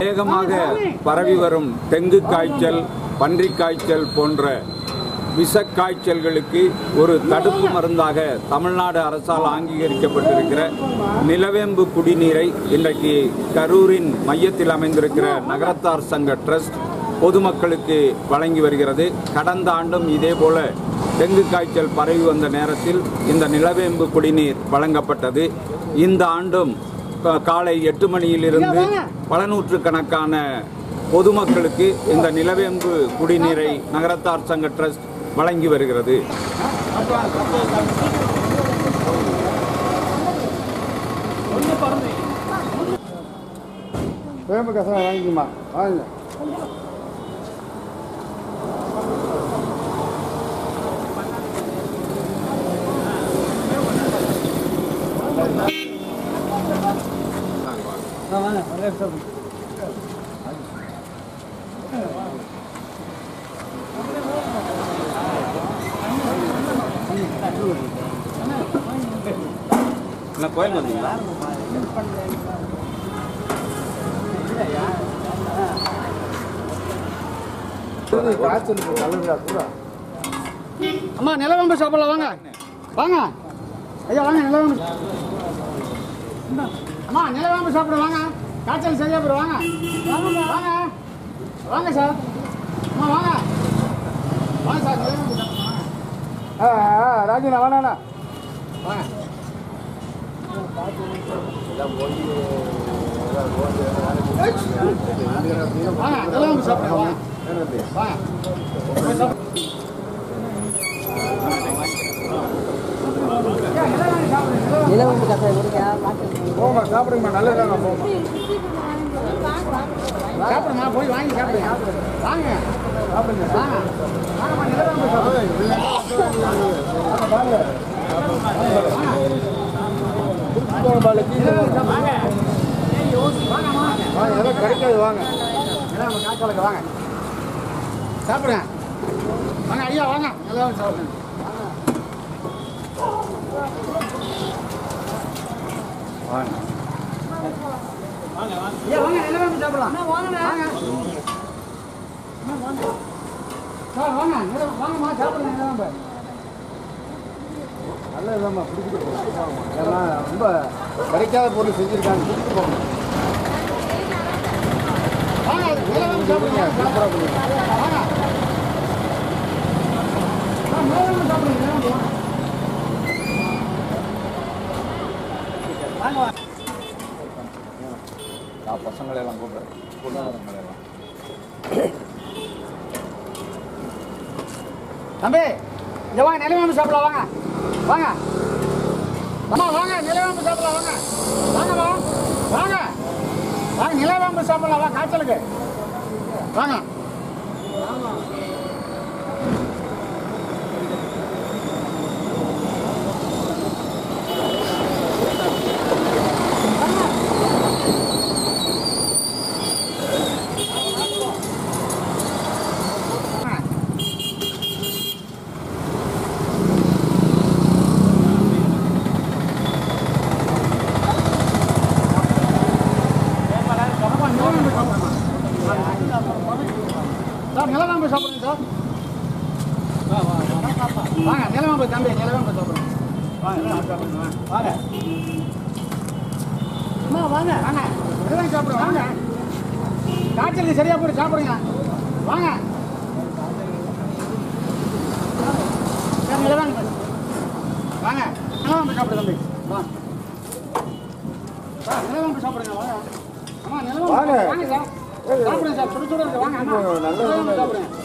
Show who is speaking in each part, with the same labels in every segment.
Speaker 1: வேகமாக பரவி வரும் டெங்கு காய்ச்சல் பன்றி காய்ச்சல் போன்ற விஷக்காய்ச்சல்களுக்கு ஒரு தடுப்பு மருந்தாக தமிழ்நாடு அரசால் அங்கீகரிக்கப்பட்டிருக்கிற நிலவேம்பு குடிநீரை இன்றைக்கு கரூரின் மையத்தில் அமைந்திருக்கிற நகரத்தார் சங்க ட்ரஸ்ட் பொதுமக்களுக்கு வழங்கி வருகிறது. கடந்த ஆண்டும் இதேபோல டெங்கு காய்ச்சல் பரவி வந்த நேரத்தில் இந்த நிலவேம்பு குடிநீர் வழங்கப்பட்டது. இந்த ஆண்டும் காலை எட்டு மணியிலிருந்து பல நூற்றுக்கணக்கான பொதுமக்களுக்கு இந்த நிலவேம்பு குடிநீரை நகரத்தார் சங்க ட்ரஸ்ட் வழங்கி வருகிறது.
Speaker 2: வேம்பு கசம் வாங்கிக்குமா? வாங்க.
Speaker 1: கோயில் வந்தீங்களா?
Speaker 3: அம்மா நிலவேம்பு சாப்பிடல வாங்க. வாங்க. ஐயா வாங்க நிலவேம்பு. அம்மா நிலவேம்பு சாப்பிட வாங்க. காய்ச்சல் சரியா போயிடும் வாங்க. வாங்க. வாங்க சார். அம்மா வாங்க. வாங்க சார்.
Speaker 2: ஆ ஆ, ராஜினா வேணாண்ணா
Speaker 3: வாங்க.
Speaker 2: சாப்பிடுங்கம்மா நல்லதாங்க போமா
Speaker 3: சாப்பிடுமா? போய் வாங்கி சாப்பிடுங்க வாங்க. சாப்பிடுங்க. வாங்க. வாங்கம்மா நிலவேம்பு சாப்பிடுங்க வாங்க
Speaker 2: வாங்க. எதாவது கிடைக்காது வாங்க.
Speaker 3: நிலவேம்பு காய்ச்சலுக்கு வாங்க. சாப்பிடுங்க. வாங்க ஐயா வாங்க. நிலவேம்பு சாப்பிடுங்க. வாங்க. ஐயா வாங்க. நிலவேம்பு சாப்பிடலாம். வாங்க சார் வாங்க.
Speaker 2: பிடிச்சிட்டு போகணும். ஏன்னா ரொம்ப கிடைக்காத பொருள் செஞ்சுருக்காங்க. பிடிச்சிட்டு போகணும்.
Speaker 3: வாங்க நிலவேம்பு சாப்பிடுங்க வாங்க. வாங்க சாப்பிடுங்க நிலவேம்பு வாங்க. வாங்க. வாங்க
Speaker 1: நான் பசங்களை எல்லாம் கூப்பிடுறேன் பொருளாதாரங்களை எல்லாம்
Speaker 3: தம்பி இங்க வாங்க நிலவேம்பு சாப்பிடலாம் வாங்க. வாங்க. அம்மா வாங்க நிலவேம்பு சாப்பிடலாம் வாங்க. வாங்கம்மா வாங்க. வாங்க நிலவேம்பு சாப்பிடலாம் வாங்க காய்ச்சலுக்கு. வாங்க. சார். நிலவேம்பு சாப்பிடுங்க சார் வாங்க நிலவேம்பு தம்பி நிலவேம்பு சாப்பிடுங்க வாங்க நிலவேம்பு சாப்பிடுங்க வாங்க. அம்மா வாங்க. வாங்க. நிலவேம்பு சாப்பிடுங்க வாங்க. காய்ச்சலுக்கு சரியா போய் சாப்பிடுங்க. வாங்க. நிலவேம்பு. வாங்க. நிலவேம்பு சாப்பிடு தம்பி. வாங்க சார் நிலவேம்பு சாப்பிடுங்க. வாங்க. அம்மா நிலவேம்பு.
Speaker 2: வாங்க.
Speaker 3: வாங்க சார். சாப்பிடுங்க சார். சுடு சுடு வாங்க அம்மா. சாப்பிடுங்க.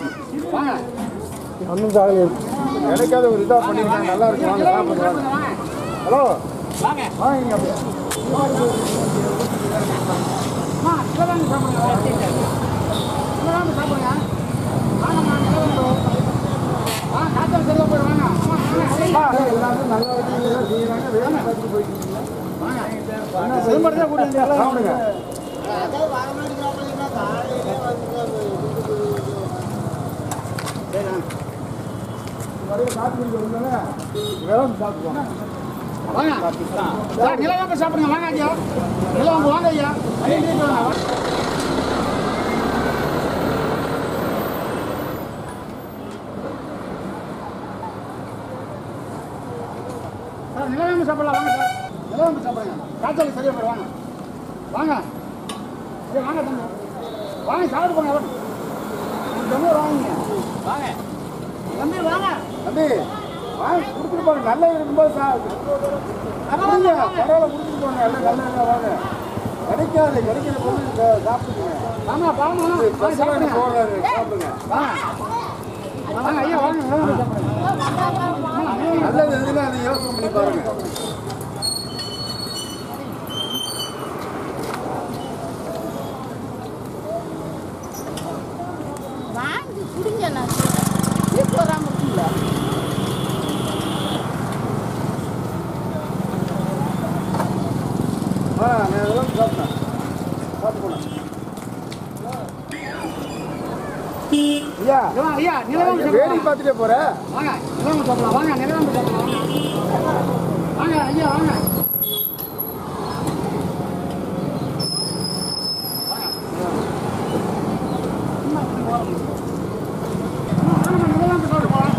Speaker 2: ஒன்றும் சாகல கிடைக்காத ஒரு இதாக பண்ணிருக்காங்க நல்லா இருக்கு வாங்க. சாப்பிடுங்க ஹலோ
Speaker 3: வாங்க
Speaker 2: வாங்க போயிட்டு சாப்பிடுங்க
Speaker 3: வாங்க நிலவாங்க சாப்பிடுங்க வாங்க ஐயா நிலவாங்க வாங்க ஐயா நிலவேம்பு சாப்பிடலாம் வாங்க சார் நிலவேம்பு சாப்பிடுங்க சரியாக போய் வாங்க வாங்க வாங்க தம்பி வாங்க சாப்பிட்டு போங்க வாங்க வாங்க. வாங்க. தம்பி வாங்க.
Speaker 2: தம்பி வாங்கி கொடுத்துட்டு போங்க. நல்ல இருக்கும்போது சா அப்படிங்க பரவாயில்ல கொடுத்துட்டு போங்க. எல்லாம் நல்ல நல்லா வாங்க. கிடைக்காது. கிடைக்கிற பொருள் பசங்க
Speaker 3: சாப்பிடுங்க. வாங்க ஐயா வாங்க நிலவாம்பு சாப்பிடுங்க.
Speaker 2: நல்லது எதுனா அதை யோசனை பண்ணி பாருங்க.
Speaker 4: வாங்கி குடிங்க நான் வீட்டு வராமல் இருக்குல்ல
Speaker 2: ஆ நான் இதெல்லாம் சாப்பிட்டேன் சாப்பிட்டு போனேன் ஐயா
Speaker 3: ஐயா, ஐயா நிலவாம்பு
Speaker 2: வேடி
Speaker 3: சாப்பிடலாம்
Speaker 2: பார்த்துட்டே போற
Speaker 3: வாங்க நிலவாம்பு சாப்பிடலாம் வாங்க நிலவாம்பு சாப்பிடலாம் வாங்க வாங்க ஐயா வாங்க வாங்க, நிலவாம்பு சாப்பிட்டு போலாம்.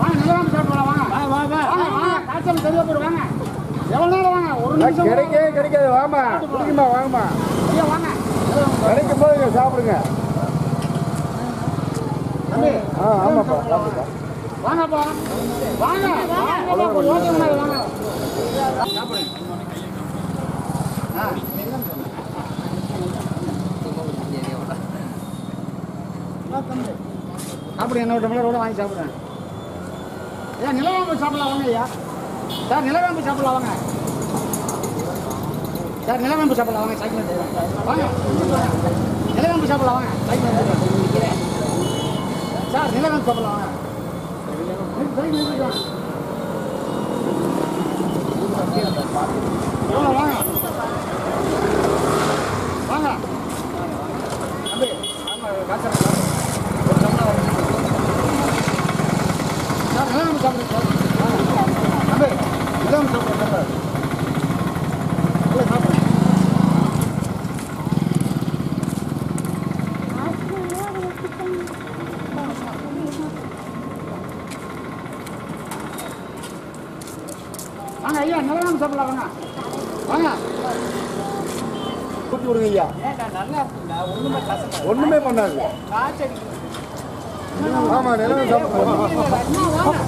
Speaker 3: வாங்க, நிலவாம்பு சாப்பிட்டு போலாம், வாங்க. வாங்க, வாங்க, காய்ச்சல் சரியா போயிடும், வாங்க. எவ்வளவு நேரம் வாங்க? ஒரு நிமிஷம் கூட-
Speaker 2: கிடைக்கவே கிடைக்காது. வாமா. குடிக்குமா வாங்கம்மா.
Speaker 3: ஐயா, வாங்க.
Speaker 2: கிடைக்கும் போது சாப்பிடுங்க. ஆ ஆமாப்பா சாப்பிடுப்பா
Speaker 3: வாங்கப்பா. வாங்க, வாங்க. சாப்பிடுங்க. ஆ. சாப்பிடுங்க என்ன ஒரு டம்ளர் கூட வாங்கி சாப்பிடுங்க ஏன் நிலவேம்பு சாப்பிடலாம் வாங்க ஐயா. சார் நிலவேம்பு சாப்பிடலாம் வாங்க. சார் நிலவேம்பு சாப்பிடலாம் வாங்க சைக்கிள் வாங்க. நிலவேம்பு சாப்பிடலாம் வாங்க சைக்கிள் சார் நிலவேம்பு சாப்பிடலாம் வாங்க எவ்வளோ வாங்க. வாங்க. தம்பி வாங்க, காசு ஒரு டம்ளர் சார் நிலவேம்பு சாப்பிடுங்க சார் தம்பி நிலவேம்பு சாப்பிடுங்க சார் இல்லை சாப்பிடுங்க வாங்க ஐயா நிலவேம்பு சாப்பிடலாம் வாங்க. வாங்க.
Speaker 2: ஊற்றி விடுங்க ஐயா. ஒண்ணுமே பண்ணாது ஆமா நிலவே சாப்பிடுங்க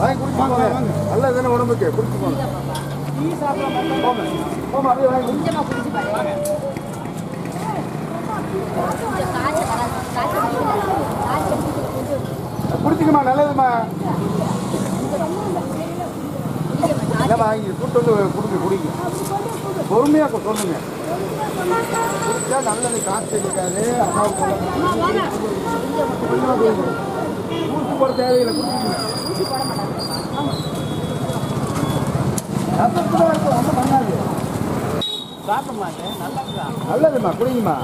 Speaker 2: வாங்கி குடிச்சு போங்க. நல்லது தானே உடம்புக்கு. குடிச்சு போங்க. போமா அப்படியே வாங்கி. குடிச்சு குடிச்சுக்கம்மா இல்லை வாங்கி கூட்டு வந்து கொடுங்க குடிங்க. பொறுமையாக சொல்லுங்க. குடிச்சா நல்லது காசு இருக்காது. அம்மாவுக்கு ஊசி போட தேவையில்லை குடிச்சுக்கங்க ரத்தத்துல இருக்கும், ஒண்ணும் பண்ணாது. நல்லதும்மா குடிங்கம்மா.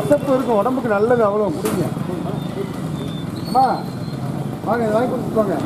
Speaker 2: அசப்பு இருக்கும் உடம்புக்கு நல்லது அவ்வளோ குடிங்க. அம்மா வாங்க இதை வாங்கி கொடுத்துக்கோங்க